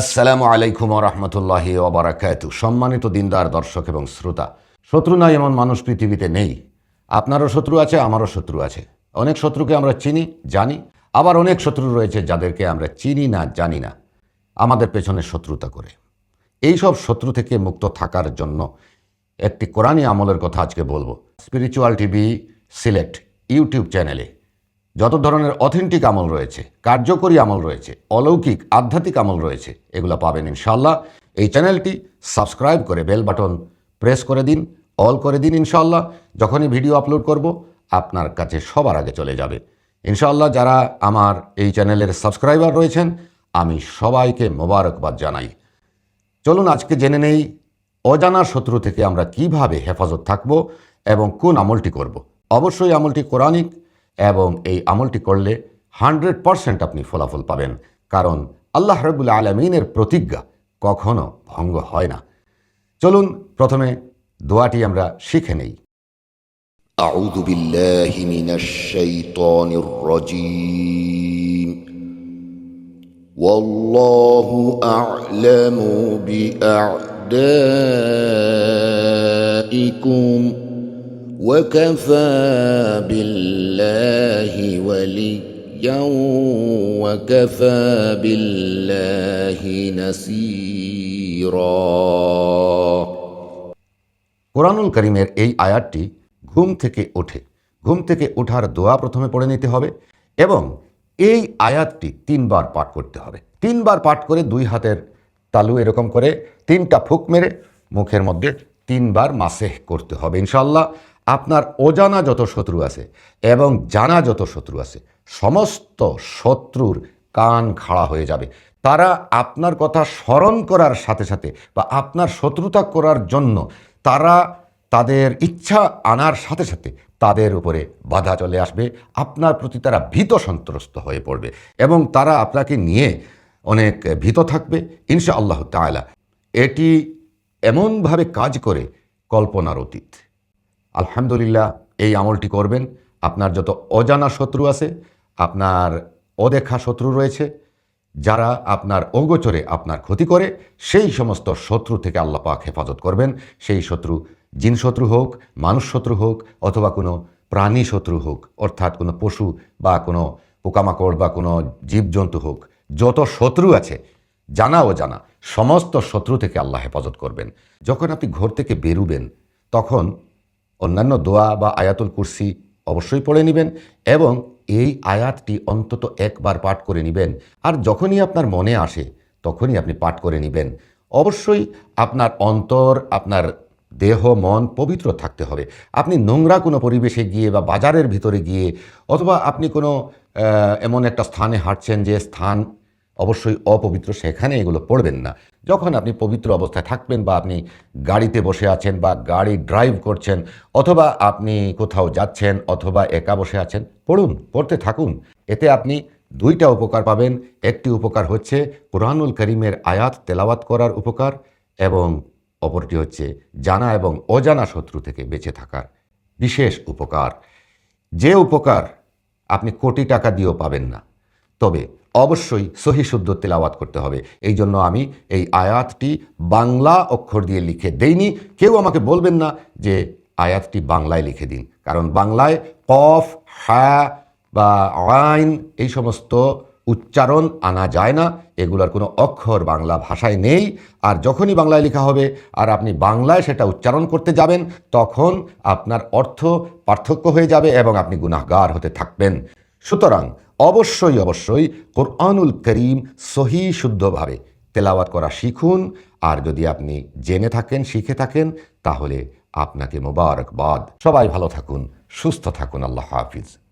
আসসালামু আলাইকুম রহমতুল্লাহ ওবরাকাত সম্মানিত দিনদার, দর্শক এবং শ্রোতা, শত্রু নাই এমন মানুষ পৃথিবীতে নেই। আপনারও শত্রু আছে, আমারও শত্রু আছে। অনেক শত্রুকে আমরা চিনি, জানি। আবার অনেক শত্রু রয়েছে যাদেরকে আমরা চিনি না, জানি না। আমাদের পেছনে শত্রুতা করে। এই সব শত্রু থেকে মুক্ত থাকার জন্য একটি কোরআনী আমলের কথা আজকে বলব। স্পিরিচুয়াল টিভি সিলেক্ট ইউটিউব চ্যানেলে যত ধরনের অথেন্টিক আমল রয়েছে, কার্যকরী আমল রয়েছে, অলৌকিক, আধ্যাত্মিক আমল রয়েছে, এগুলো পাবেন ইনশাল্লাহ এই চ্যানেলটি সাবস্ক্রাইব করে বেল বাটন প্রেস করে দিন, অল করে দিন ইনশাল্লাহ যখনই ভিডিও আপলোড করব, আপনার কাছে সবার আগে চলে যাবে। ইনশাল্লাহ যারা আমার এই চ্যানেলের সাবস্ক্রাইবার রয়েছেন, আমি সবাইকে মোবারকবাদ জানাই। চলুন আজকে জেনে নেই, অজানা শত্রু থেকে আমরা কীভাবে হেফাজত থাকব এবং কোন আমলটি করব। অবশ্যই আমলটি কোরআনিক এবং এই আমলটি করলে হান্ড্রেড পারসেন্ট আপনি ফলাফল পাবেন কারণ আল্লাহ রবুল্লা আলমিনের প্রতিজ্ঞা কখনো ভঙ্গ হয় না চলুন প্রথমে দোয়াটি আমরা শিখে নেই أعوذ بالله من الشيطان الرجيم والله أعلم بأعدائكم وكفى بالله وليا وكفى بالله نصيرا কোরআনুল করিমের এই আয়াতটি ঘুম থেকে ওঠে ঘুম থেকে ওঠার দোয়া প্রথমে পড়ে নিতে হবে এবং এই আয়াতটি তিনবার পাঠ করতে হবে তিনবার পাঠ করে দুই হাতের তালু এরকম করে তিনটা ফুক মেরে মুখের মধ্যে তিনবার মাসেহ করতে হবে ইনশাল্লাহ আপনার অজানা যত শত্রু আছে এবং জানা যত শত্রু আছে, সমস্ত শত্রুর কান খাড়া হয়ে যাবে। তারা আপনার কথা স্মরণ করার সাথে সাথে বা আপনার শত্রুতা করার জন্য তারা তাদের ইচ্ছা আনার সাথে সাথে তাদের উপরে বাধা চলে আসবে। আপনার প্রতি তারা ভীত সন্ত্রস্ত হয়ে পড়বে এবং তারা আপনাকে নিয়ে অনেক ভীত থাকবে ইনশা আল্লাহ তালা এটি এমনভাবে কাজ করে কল্পনার অতীত। আলহামদুলিল্লাহ, এই আমলটি করবেন। আপনার যত অজানা শত্রু আছে, আপনার অদেখা শত্রু রয়েছে, যারা আপনার অগোচরে আপনার ক্ষতি করে, সেই সমস্ত শত্রু থেকে আল্লাহ পাক হেফাজত করবেন। সেই শত্রু জিন শত্রু হোক, মানুষ শত্রু হোক, অথবা কোনো প্রাণী শত্রু হোক, অর্থাৎ কোনো পশু বা কোনো পোকামাকড় বা কোনো জীবজন্তু হোক, যত শত্রু আছে, জানা ও জানা সমস্ত শত্রু থেকে আল্লাহ হেফাজত করবেন। যখন আপনি ঘর থেকে বেরুবেন, তখন অন্যান্য দোয়া বা আয়াতুল কুরসি অবশ্যই পড়ে নেবেন এবং এই আয়াতটি অন্তত একবার পাঠ করে নেবেন। আর যখনই আপনার মনে আসে, তখনই আপনি পাঠ করে নেবেন। অবশ্যই আপনার অন্তর, আপনার দেহ, মন পবিত্র থাকতে হবে। আপনি নোংরা কোনো পরিবেশে গিয়ে বা বাজারের ভিতরে গিয়ে অথবা আপনি কোনো এমন একটা স্থানে হাঁটছেন যে স্থান অবশ্যই অপবিত্র সেখানে এগুলো পড়বেন না। যখন আপনি পবিত্র অবস্থায় থাকবেন বা আপনি গাড়িতে বসে আছেন বা গাড়ি ড্রাইভ করছেন অথবা আপনি কোথাও যাচ্ছেন অথবা একা বসে আছেন, পড়ুন, পড়তে থাকুন। এতে আপনি দুইটা উপকার পাবেন। একটি উপকার হচ্ছে কোরআনুল করিমের আয়াত তেলাওয়াত করার উপকার এবং অপরটি হচ্ছে জানা এবং অজানা শত্রু থেকে বেঁচে থাকার বিশেষ উপকার। যে উপকার আপনি কোটি টাকা দিয়েও পাবেন না, তবে অবশ্যই সহি শুদ্ধ তেলাওয়াত করতে হবে। এই জন্য আমি এই আয়াতটি বাংলা অক্ষর দিয়ে লিখে দেইনি। কেউ আমাকে বলবেন না যে আয়াতটি বাংলায় লিখে দিন। কারণ বাংলায় কফ, হ্যা বা আইন এই সমস্ত উচ্চারণ আনা যায় না। এগুলোর কোনো অক্ষর বাংলা ভাষায় নেই। আর যখনই বাংলায় লেখা হবে আর আপনি বাংলায় সেটা উচ্চারণ করতে যাবেন, তখন আপনার অর্থ পার্থক্য হয়ে যাবে এবং আপনি গুনাহগার হতে থাকবেন। সুতরাং অবশ্যই অবশ্যই কোরআনুল করিম সহি শুদ্ধভাবে তেলাওয়াত করা শিখুন। আর যদি আপনি জেনে থাকেন, শিখে থাকেন, তাহলে আপনাকে মোবারকবাদ। সবাই ভালো থাকুন, সুস্থ থাকুন। আল্লাহ হাফিজ।